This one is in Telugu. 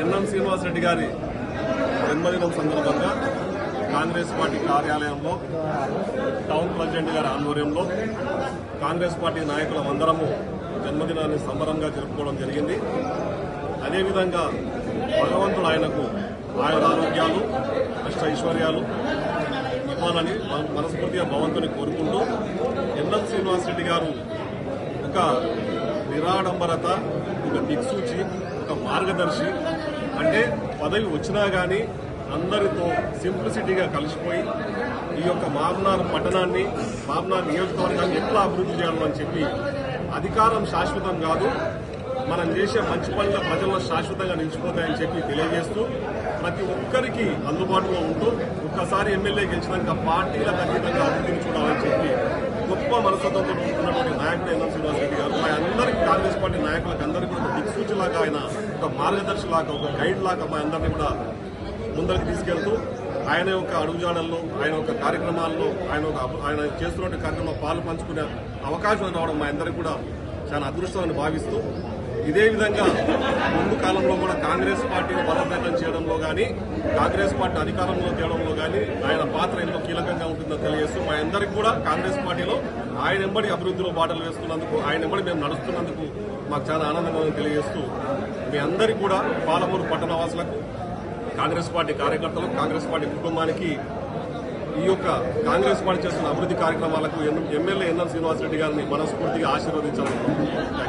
ఎన్ఎం శ్రీనివాసరెడ్డి గారి జన్మదినం సందర్భంగా కాంగ్రెస్ పార్టీ కార్యాలయంలో టౌన్ ప్రెసిడెంట్ గారి ఆధ్వర్యంలో కాంగ్రెస్ పార్టీ నాయకులం అందరము జన్మదినాన్ని సంబరంగా జరుపుకోవడం జరిగింది. అదేవిధంగా భగవంతుడు ఆయనకు ఆయన ఆరోగ్యాలు అష్ట ఐశ్వర్యాలు ఇవ్వాలని మన- మనస్ఫూర్తిగా భగవంతుని కోరుకుంటూ ఎన్ఎం శ్రీనివాసరెడ్డి గారు ఒక నిరాడంబరత ఒక దిక్సూచి ఒక మార్గదర్శి. అంటే పదవి వచ్చినా కానీ అందరితో సింప్లిసిటీగా కలిసిపోయి ఈ యొక్క మామ్నార్ పట్టణాన్ని మామ్నార్ నియోజకవర్గాన్ని ఎట్లా అభివృద్ధి చేయాలని చెప్పి అధికారం శాశ్వతం కాదు మనం చేసే మంచి పనుల ప్రజల్లో శాశ్వతంగా నిలిచిపోతాయని చెప్పి తెలియజేస్తూ ప్రతి ఒక్కరికి అందుబాటులో ఉంటూ ఒక్కసారి ఎమ్మెల్యే గెలిచినాక పార్టీలకు అతీతంగా అభివృద్ధిని చూడాలని చెప్పి గొప్ప మనస్తత్వంతో నాయకుడు ఎన్ఎం శ్రీనివాస్ రెడ్డి గారు? మా అందరికీ కాంగ్రెస్ పార్టీ నాయకులకు అందరికీ కూడా ఒక దిక్సూచిలాగా ఆయన ఒక మార్గదర్శిలాగా ఒక గైడ్ లాగా మా అందరినీ కూడా ముందరికి తీసుకెళ్తూ ఆయన యొక్క అడుగుజాడల్లో ఆయన యొక్క కార్యక్రమాల్లో ఆయన ఒక ఆయన చేస్తున్న కార్యక్రమం పాలు పంచుకునే అవకాశం రావడం మా అందరికీ కూడా చాలా అదృష్టమని భావిస్తూ ఇదే విధంగా ముందు కాలంలో కూడా కాంగ్రెస్ పార్టీని బలోపేతం చేయడంలో కానీ కాంగ్రెస్ పార్టీ అధికారంలో తేవడంలో కానీ ఆయన పాత్ర ఎంతో ఉంటుందో తెలియజేస్తూ మా అందరికీ కూడా కాంగ్రెస్ పార్టీలో ఆయన ఎంబడి అభివృద్ధిలో బాటలు వేస్తున్నందుకు ఆయన ఎంబడి మేము నడుస్తున్నందుకు మాకు చాలా ఆనందంగా ఉందని తెలియజేస్తూ మీ అందరికీ కూడా పాలమూరు పట్టణవాసులకు కాంగ్రెస్ పార్టీ కార్యకర్తలకు కాంగ్రెస్ పార్టీ కుటుంబానికి ఈ యొక్క కాంగ్రెస్ పార్టీ చేస్తున్న అభివృద్ధి కార్యక్రమాలకు ఎమ్మెల్యే ఎన్ఎం శ్రీనివాసరెడ్డి గారిని మనస్ఫూర్తిగా ఆశీర్వదించాలని